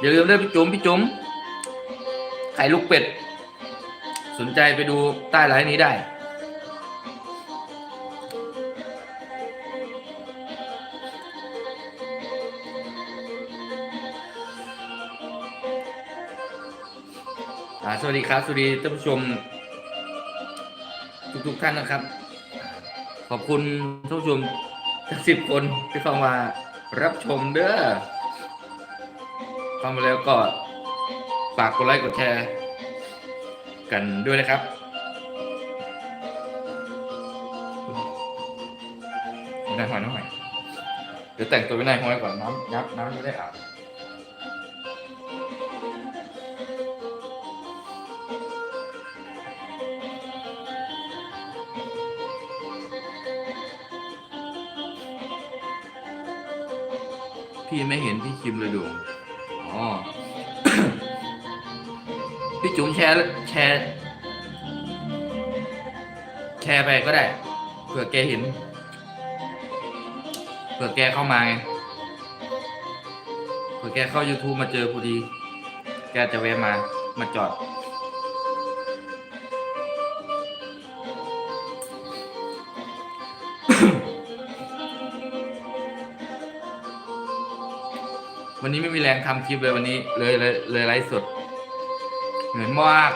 อย่าลืมเด้อพี่จุ๋มพี่จุ๋มไข่ลูกเป็ด สนใจไปดูใต้ไลน์นี้ได้ สวัสดีครับสวัสดีท่านผู้ชม ทุกๆท่านนะครับ ขอบคุณท่านผู้ชมทั้งสิบคนที่เข้ามารับชมเด้อ เข้ามาแล้วก็ฝากกดไลค์กดแชร์ กันด้วยนะครับ นายหอยน้องหอยเดี๋ยวแต่งตัวเป็นนายหอยก่อนน้ำยับน้ำจะได้อาบพี่ไม่เห็นพี่คิมเลยดู อ๋อ พี่จุ๋มแชร์แชร์ แชร์ไปก็ได้ เผื่อแกเห็น เผื่อแกเข้ามาไง เผื่อแกเข้า YouTube มาเจอพอดี แกจะแวะมา มาจอด วันนี้ไม่มีแรงทำคลิปเลยวันนี้เลยเลยเลยไลฟ์สดเหนื่อยมาก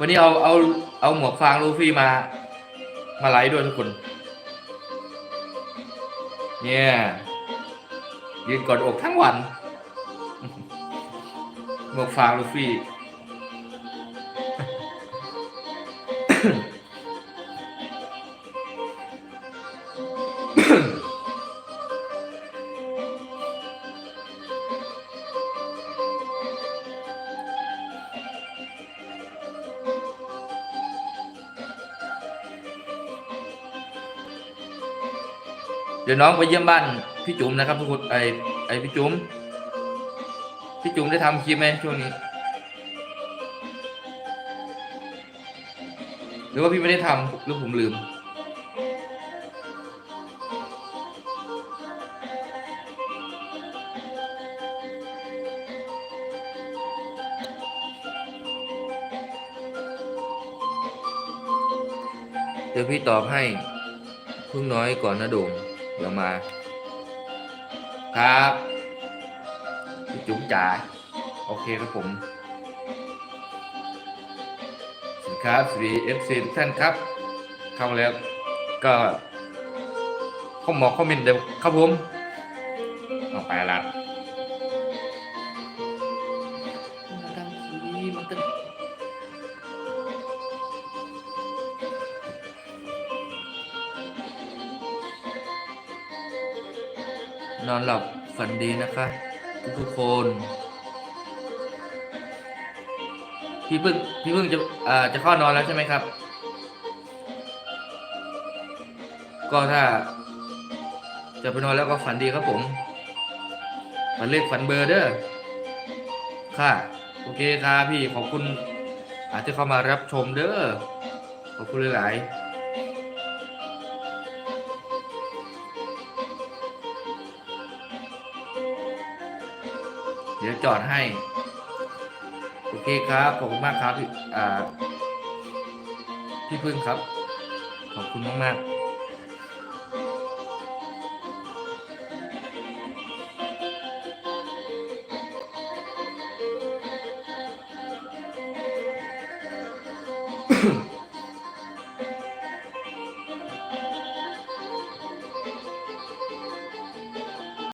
วันนี้เอาเอาเอาหมวกฟางลูฟี่มา มาไลฟ์ด้วยทุกคน เนี่ยยืนกอดอกทั้งวัน หมวกฟางลูฟี่ ดี๋ยวน้องไปเยี่ยมบ้านพี่จุ๋มนะครับ ทุกคนไอไอพี่จุ๋มพี่จุ๋มได้ทำคลิปไหมช่วงนี้ หรือว่าพี่ไม่ได้ทำหรือผมลืม เดี๋ยวพี่ตอบให้พึ่งน้อยก่อนนะโด่ง เดี๋ยวมา ครับจุ๋มจ๋าโอเคครับผมสินค้าฟรีเอฟซีทุกท่านครับ เข้ามาแล้วก็ข้อหมอกข้อมินเดี๋ยวครับผมออกไปละ นอนหลับฝันดีนะคะ ทุกทุกคน พี่เพิ่งพี่เพิ่งจะอ่าจะเข้านอนแล้วใช่ไหมครับ ก็ถ้า จะไปนอนแล้วก็ฝันดีครับผมฝันเลขฝันเบอร์เด้อค่ะ โอเคครับพี่ขอบคุณอาจจะเข้ามารับชมเด้อขอบคุณหลายๆ เดี๋ยวจอดให้ โอเคครับ ขอบคุณมากครับพี่อ่าพี่พึ่งครับ ขอบคุณมากมากอืม